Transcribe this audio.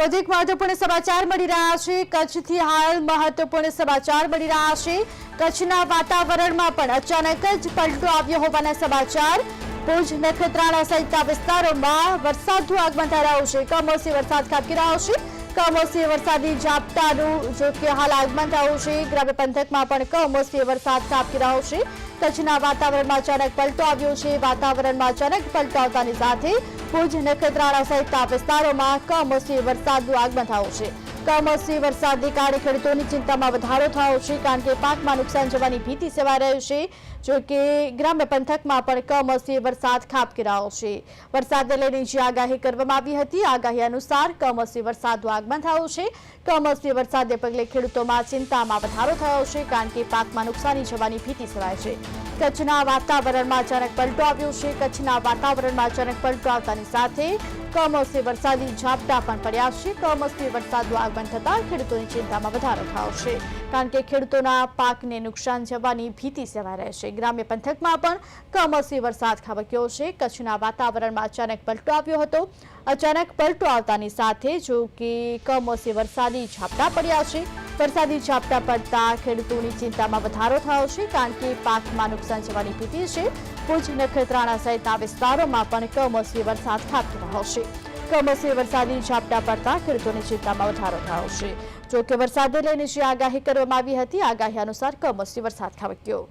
વધુ મહત્વપૂર્ણ સમાચાર મળી રહ્યા છે. કચ્છથી હાલ મહત્વપૂર્ણ સમાચાર મળી રહ્યા છે. કચ્છના વાતાવરણમાં પણ અચાનક જ પલટો આવ્યો હોવાના સમાચાર. ભુજ નખત્રાણા સહિતના વિસ્તારોમાં વરસાદનું આગમન થઈ રહ્યું છે. કમોસમી વરસાદ ખાબકી રહ્યો છે. કમોસમી વરસાદી ઝાપટાનું જો કે હાલ આગમન થયું છે. ગ્રામ્ય પંથકમાં પણ કમોસમી વરસાદ ખાબકી રહ્યો છે. કચ્છના વાતાવરણમાં અચાનક પલટો આવ્યો છે. વાતાવરણમાં અચાનક પલટો આવતાની સાથે ભુજ નખત્રાણા સહિતના વિસ્તારોમાં કમોસમી વરસાદનું આગમન થયું છે. કમોસમી વરસાદને કારણે ખેડૂતોની ચિંતામાં વધારો થયો છે, કારણ કે પાકમાં નુકસાન જવાની ભીતિ સેવાઈ રહ્યો છે, જો કે ગ્રામ્ય પંથકમાં પણ કમોસમી વરસાદ ખાબકી છે. વરસાદને લઈને જે આગાહી કરવામાં આવી હતી, આગાહી અનુસાર કમોસમી વરસાદનું આગમન થયું છે. કમોસમી વરસાદને પગલે ખેડૂતોમાં ચિંતામાં વધારો થયો છે, કારણ કે પાકમાં નુકસાની જવાની ભીતિ સેવાય છે. કચ્છના વાતાવરણમાં અચાનક પલટો આવ્યો છે. કચ્છના વાતાવરણમાં અચાનક પલટો આવતાની સાથે કમોસમી વરસાદી ઝાપટા પણ પડ્યા છે. કમોસમી વરસાદનું આગમન થતાં ખેડૂતોની ચિંતામાં વધારો થયો છે. કારણ કે ખેડૂતોના પાકને નુકસાન જવાની ભીતિ સેવાઈ રહેશે ગ્રામ્ય પંથકમાં પણ કમોસમી વરસાદ ખાબક્યો છે. કચ્છના વાતાવરણમાં અચાનક પલટો આવ્યો હતો. અચાનક પલટો આવતાની સાથે જો કે કમોસમી વરસાદી ઝાપટા પડ્યા છે. વરસાદી ઝાપટા પડતા ખેડૂતોની ચિંતામાં વધારો થયો છે, કારણ કે પાકમાં નુકસાન જવાની ભીતિ છે. ભુજ નખત્રાણા સહિતના વિસ્તારોમાં પણ કમોસમી વરસાદ ખાબકી રહ્યો છે. કમોસમી વરસાદી ઝાપટા પડતા ખેડૂતોની ચિંતામાં વધારો થયો છે. જો કે વરસાદને લઈને જે આગાહી કરવામાં આવી હતી, આગાહી અનુસાર કમોસમી વરસાદ ખાબક્યો.